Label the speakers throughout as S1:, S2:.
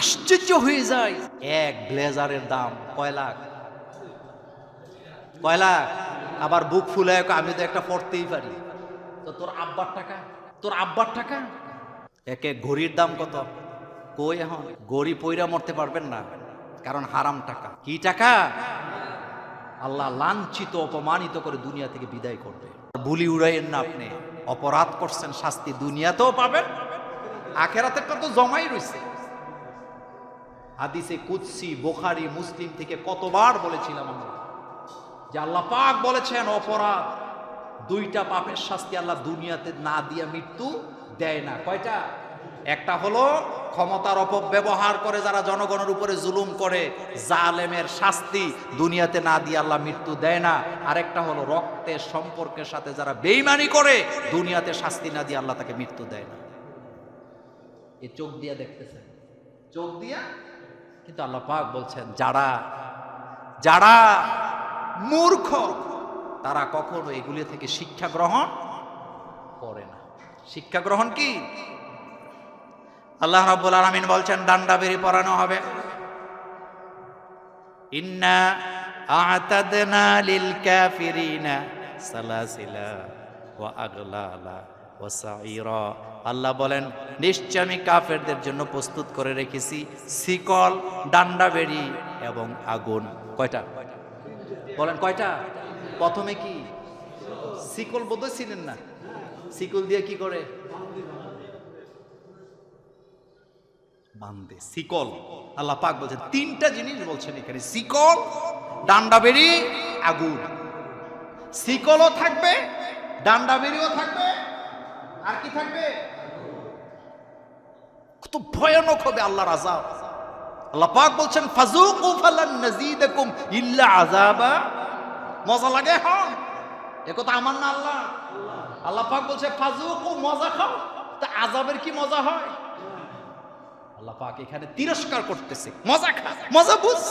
S1: আশ্চর্য হয়ে যায়। এক ব্লেজারের দাম কয় লাখ? কয় লাখ? আবার বুক কয়, আমি তো একটা পড়তেই পারি। তো তোর আব্বার টাকা? তোর আব্বার টাকা? এক এক ঘড়ির দাম কত? কই এখন? গড়ি পইরা মরতে পারবেন না কারণ হারাম টাকা। কি টাকা? আল্লাহ লাঞ্ছিত অপমানিত করে দুনিয়া থেকে বিদায় করবে। বুলি উড়াইয়েন না আপনি। অপরাধ করছেন শাস্তি দুনিয়াতেও পাবেন আখেরাতেরটা তো জমাই রয়েছে হাদিসে কুৎসি বোখারি, মুসলিম থেকে কতবার বলেছিলাম আমরা। যে আল্লাহ পাক বলেছেন, অপরাধ, দুইটা পাপের শাস্তি আল্লাহ দুনিয়াতে না দিয়া মৃত্যু দেয় না। কয়টা? একটা হলো ক্ষমতার অপব্যবহার করে যারা জনগণের উপরে জুলুম করে, জালেমের শাস্তি দুনিয়াতে না দিয়ে আল্লাহ মৃত্যু দেয় না। আরেকটা হলো রক্তের সম্পর্কের সাথে যারা বেইমানি করে, দুনিয়াতে শাস্তি না দিয়ে আল্লাহ তাকে মৃত্যু দেয় না। এ চোখ দিয়া দেখতেছেন। চোখ দিয়া কিন্তু আল্লাহ পাক বলছেন, যারা যারা মূর্খ, তারা কখনো এগুলি থেকে শিক্ষা গ্রহণ করে না। শিক্ষা গ্রহণ কি? আল্লাহ রাব্বুল আলামিন বলছেন, ডান্ডা বেরি পরানো হবে। ইন্না আ'তাদনা লিল কাফিরিনা সালাসিলা ওয়া আগলালা। ওয়া সাইরা আল্লাহ বলেন, নিশ্চয় আমি কাফেরদের জন্য প্রস্তুত করে রেখেছি, শিকল, ডান্ডা বেরি এবং আগুন। কয়টা? বলেন কয়টা? প্রথমে কি? শিকল বোধহয় ছিলেন না। শিকল দিয়ে কি করে? বান্দে, শিকল। আল্লাহ পাক বলছেন, তিনটা জিনিস বলছেন এখানে, শিকল, ডান্ডা বেরি আগুন। শিকলও থাকবে, ডান্ডা বেরিও থাকবে আর কি থাকবে? কত ভয়ানক হবে আল্লাহর আজাব আল্লাহ পাক বলছেন ফাজুকু ফালান নাজিদাকুম ইল্লা আযাবা। মজা লাগে হন এ কথা আমার না আল্লাহ আল্লাহ পাক বলছে ফাজুকু মজা খাও, তা আজাবের কি মজা হয়? আল্লাহ পাক এখানে তিরস্কার করতেছে, মজা খা, মজা বুঝ।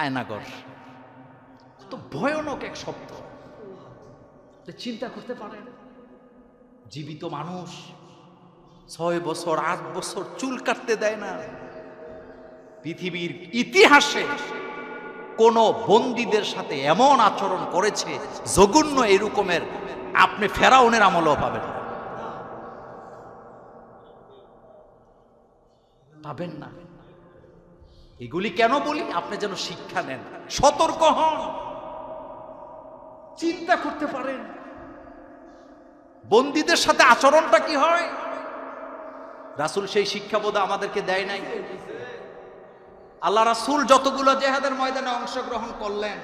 S1: আয়নাগর, কত ভয়ানক এক শব্দ। চিন্তা করতে পারেন, জীবিত মানুষ ছয় বছর, আট বছর চুল কাটতে দেয় না। পৃথিবীর ইতিহাসে কোন বন্দীদের সাথে এমন আচরণ করেছে, জঘন্য এরকমের আপনি ফেরাউনের আমলও পাবেন। পাবেন না। এগুলি কেন বলি? আপনি যেন শিক্ষা নেন, সতর্ক হন। চিন্তা করতে পারেন বন্দীদের সাথে আচরণটা কি হয়? রাসূল সেই শিক্ষাবোধ আমাদেরকে দেয় নাই। আল্লাহ রাসূল যতগুলো জেহাদের ময়দানে অংশগ্রহণ করলেন,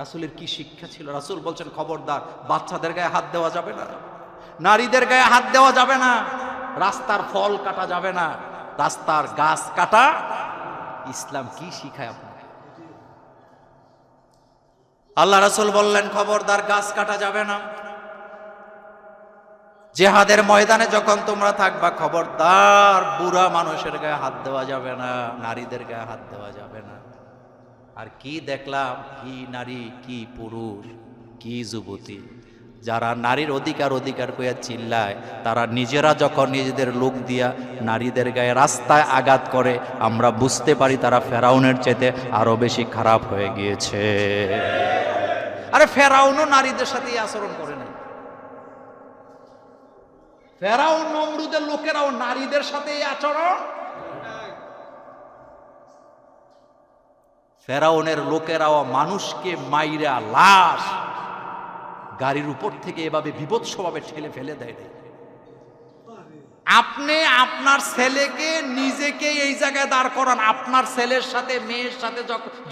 S1: রাসূলের কি শিক্ষা ছিল? রাসূল বলছেন, খবরদার, বাচ্চাদের গায়ে হাত দেওয়া যাবে না, নারীদের গায়ে হাত দেওয়া যাবে না, রাস্তার ফল কাটা যাবে না, রাস্তার গাছ কাটা। ইসলাম কি শিখায় আপনাকে? আল্লাহ রাসূল বললেন, খবরদার, গাছ কাটা যাবে না। জেহাদের ময়দানে যখন তোমরা থাকবা, খবরদার বুড়া মানুষের গায়ে হাত দেওয়া যাবে না, নারীদের গায়ে হাত দেওয়া যাবে না। আর কি দেখলাম, কি নারী, কি পুরুষ, কি যুবতী। যারা নারীর অধিকার অধিকার কইয়া চিল্লায়, তারা নিজেরা যখন নিজেদের লোক দিয়া নারীদের গায়ে রাস্তায় আঘাত করে, আমরা বুঝতে পারি তারা ফেরাউনের চেতে আরও বেশি খারাপ হয়ে গিয়েছে। আরে ফেরাউনও নারীদের সাথে আচরণ করে নাই। ফেরাউন নমরুদের লোকেরাও নারীদের সাথে এই আচরণ? ফেরাউনের লোকেরাও মানুষকে মাইরা লাশ গাড়ির উপর থেকে এভাবে বিভৎসভাবে ঠেলে ফেলে দেয়। আপনি আপনার ছেলেকে নিজেকে এই জায়গায় দাঁড় করান। আপনার ছেলের সাথে মেয়ের সাথে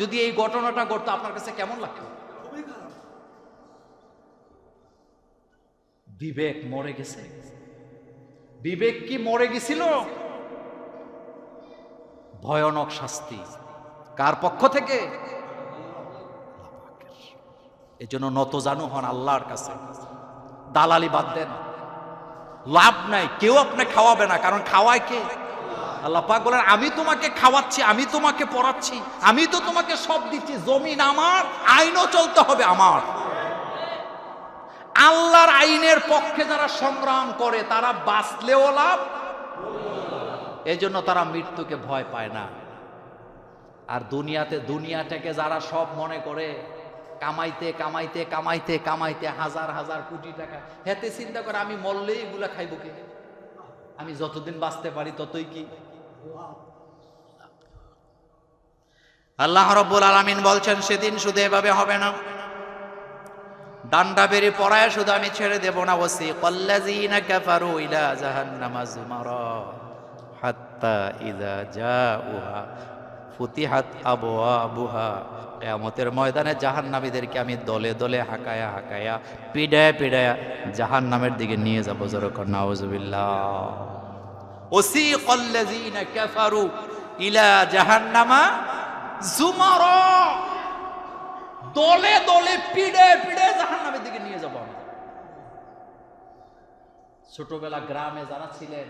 S1: যদি এই ঘটনাটা ঘটতো আপনার কাছে কেমন লাগতো? বিবেক মরে গেছে। বিবেক কি মরে গেছিল? ভয়ানক শাস্তি। কার পক্ষ থেকে? এই জন্য নত জানু হন আল্লাহর কাছে। দালালি বাদ দেন। লাভ নাই, কেউ আপনি খাওয়াবে না, কারণ খাওয়ায় কে? আল্লাহ পাক বলেন, আমি তোমাকে খাওয়াচ্ছি, আমি তোমাকে পড়াচ্ছি, আমি তো তোমাকে সব দিচ্ছি, জমিন আমার, আইনও চলতে হবে আমার। আল্লাহর আইনের পক্ষে যারা সংগ্রাম করে, তারা বাঁচলেও লাভ এই জন্য তারা মৃত্যুকে ভয় পায় না। আর দুনিয়াতে দুনিয়াটাকে যারা সব মনে করে, কামাইতে কামাইতে কামাইতে কামাইতে হাজার হাজার কোটি টাকা, হেতে চিন্তা করে আমি মরলেই এগুলা খাইব কে? আমি যতদিন বাঁচতে পারি ততই কি? আল্লাহ রব্বুল আলামিন বলছেন, সেদিন শুধু এভাবে হবে না। ডান্ডা বেরি পড়ায় শুধু আমি ছেড়ে দেব না ওসি কল্লাযীনা কাফারু ইলা জাহান্নামা ময়দানে আমি দলে দলে হাকায়া হাকায়া, পিডায়া পিডায়া জাহান্নামের দিকে নিয়ে যাব জরকর ইলা জাহান্নামা যুমারা দলে দলে পিড়ে পিড়ে জাহান নামের দিকে নিয়ে যাব আমি ছোটবেলা গ্রামে যারা ছিলেন,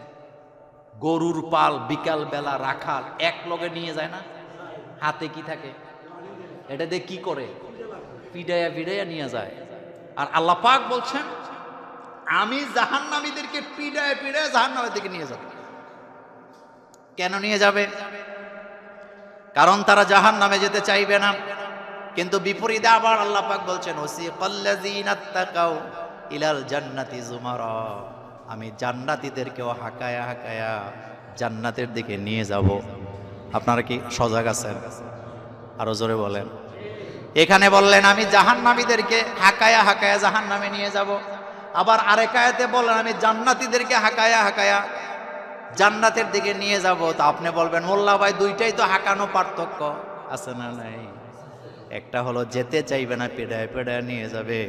S1: গরুর পাল বিকাল বেলা রাখাল এক লগে নিয়ে যায় না? হাতে কি থাকে? এটা দিয়ে কি করে? পিডাইয়া পিডাইয়া নিয়ে যায়। আর আল্লাহ পাক বলছেন, আমি জাহান্নামীদেরকে পিডায় পিডায় জাহান্নামের দিকে নিয়ে যাব। কেন নিয়ে যাবে? কারণ তারা জাহান নামে যেতে চাইবে না। কিন্তু বিপরীতে আবার আল্লাহ পাক বলছেন ওসি কল্লাযীনাত্তাকাও ইলাল জান্নাতি জুমারা। আমি জান্নাতীদেরকেও হাকায়া হাকায়া জান্নাতের দিকে নিয়ে যাব। আপনারা কি সজাগ আছেন? আরও জোরে বলেন। এখানে বললেন, আমি জাহান্নামীদেরকে হাকায়া হাকায়া জাহান্নামে নিয়ে যাব। আবার আরেক আয়াতে বললেন, আমি জান্নাতীদেরকে হাকায়া হাকায়া জান্নাতের দিকে নিয়ে যাব। তো আপনি বলবেন, মোল্লা ভাই, দুইটাই তো হাঁকানো পার্থক্য আছে না নাই? একটা হলো যেতে চাইবে না, পেড়ায় পেড়ায় নিয়ে যাবে।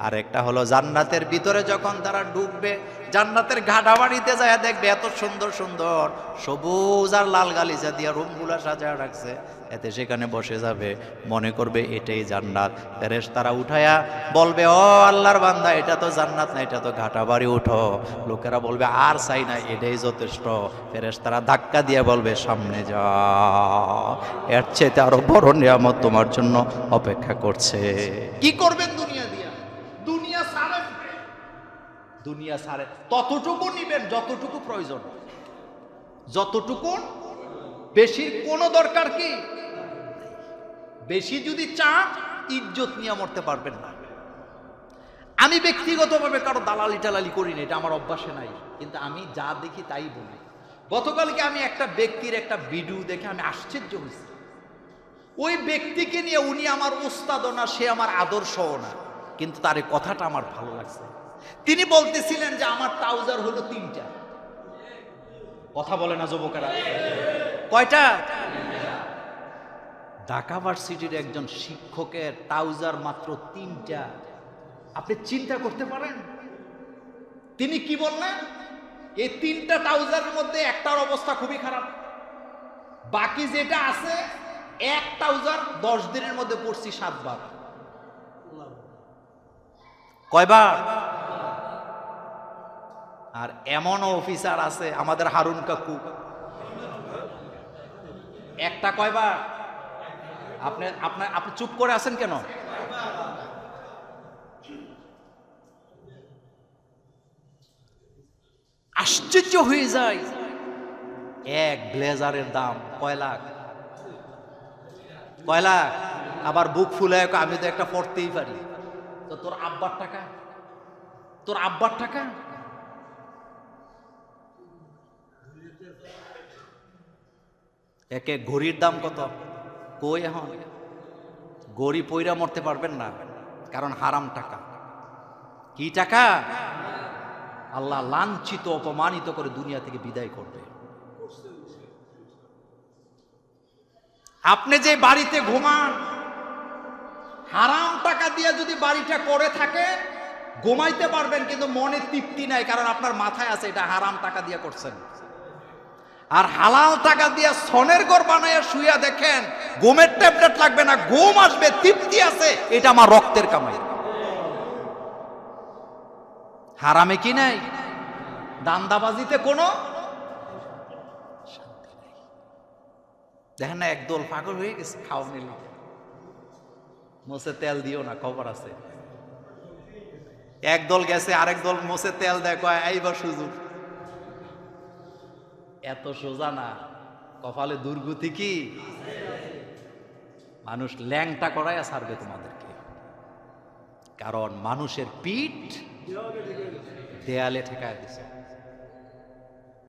S1: আর একটা হলো জান্নাতের ভিতরে যখন তারা ডুববে জান্নাতের ঘাটা বাড়িতে যায় দেখবে এত সুন্দর সুন্দর সবুজ আর লাল গালিচা দিয়া রুমগুলা সাজায় রাখছে। এতে সেখানে বসে যাবে, মনে করবে এটাই জান্নাত। ফেরেশ তারা উঠায়া বলবে, ও আল্লাহর বান্দা, এটা তো জান্নাত না, এটা তো ঘাটা বাড়ি উঠো। লোকেরা বলবে, আর চাই না, এটাই যথেষ্ট। ফেরেশ তারা ধাক্কা দিয়ে বলবে, সামনে যা এর চেয়ে আরও বড় নিয়ামত তোমার জন্য অপেক্ষা করছে। কি করবেন দুনিয়া দিয়া? দুনিয়া সারেন দুনিয়া সারে ততটুকু নিবেন, যতটুকু প্রয়োজন। যতটুকু বেশির কোনো দরকার কি? বেশি যদি চান, ইজ্জত নিয়ে মরতে পারবেন না। আমি ব্যক্তিগতভাবে কারও দালালি টালালি করি না, এটা আমার অভ্যাসে নাই। কিন্তু আমি যা দেখি তাই বলি। গতকালকে আমি একটা ব্যক্তির একটা ভিডিও দেখে আমি আশ্চর্য হয়েছি। ওই ব্যক্তিকে নিয়ে উনি আমার উস্তাদও না, সে আমার আদর্শও না। কিন্তু তার কথাটা আমার ভালো লাগছে। তিনি বলতেছিলেন যে আমার ট্রাউজার হলো তিনটা। কথা বলে না যুবকেরা। কয়টা? ঢাকা ভার্সিটির একজন শিক্ষকের ট্রাউজার মাত্র তিনটা। আপনি চিন্তা করতে পারেন? তিনি কি বললেন? এই তিনটা ট্রাউজারের মধ্যে একটার অবস্থা খুবই খারাপ। বাকি যেটা আছে, এক ট্রাউজার দশ দিনের মধ্যে পড়ছি সাতবার। কয়বার? আর এমনও অফিসার আছে আমাদের হারুন কাকু। একটা কয়বার? আপনি আপনার আপনি চুপ করে আছেন কেন? আশ্চর্য হয়ে যায়। এক ব্লেজারের দাম কয় লাখ? কয় লাখ? আবার বুক ফুলে আমি তো একটা পড়তেই পারি। তো তোর আব্বার টাকা? তোর আব্বার টাকা? এক ঘড়ির দাম কত? কই এখন? গড়ি পইরা মরতে পারবেন না, কারণ হারাম টাকা। কি টাকা? আল্লাহ লাঞ্ছিত, অপমানিত করে দুনিয়া থেকে বিদায় করবে। আপনি যে বাড়িতে ঘুমান, হারাম টাকা দিয়ে যদি বাড়িটা করে থাকে, ঘুমাইতে পারবেন, কিন্তু মনে তৃপ্তি নাই, কারণ আপনার মাথায় আছে এটা হারাম টাকা দিয়ে করছেন। আর হালাল টাকা দিয়ে সনের ঘর বানাইয়া শুইয়া দেখেন, ঘুমের ট্যাবলেট লাগবে না, ঘুম আসবে, তৃপ্তি আছে, এটা আমার রক্তের কামাই। হারামে কি নাই? দান্দাবাজিতে কোনো দেখেন না, একদল পাগল হয়ে গেছে, খাওয়া নিল। মোসে তেল দিও না, খবর আছে। একদল গেছে আরেক দল মোসে তেল কয়, এইবার সুযোগ। এত সোজা না। কপালে দুর্গতি কি? মানুষ ল্যাংটা করাইয়া ছাড়বে তোমাদেরকে। কারণ মানুষের পিঠ দেয়ালে ঠেকায় দিছে।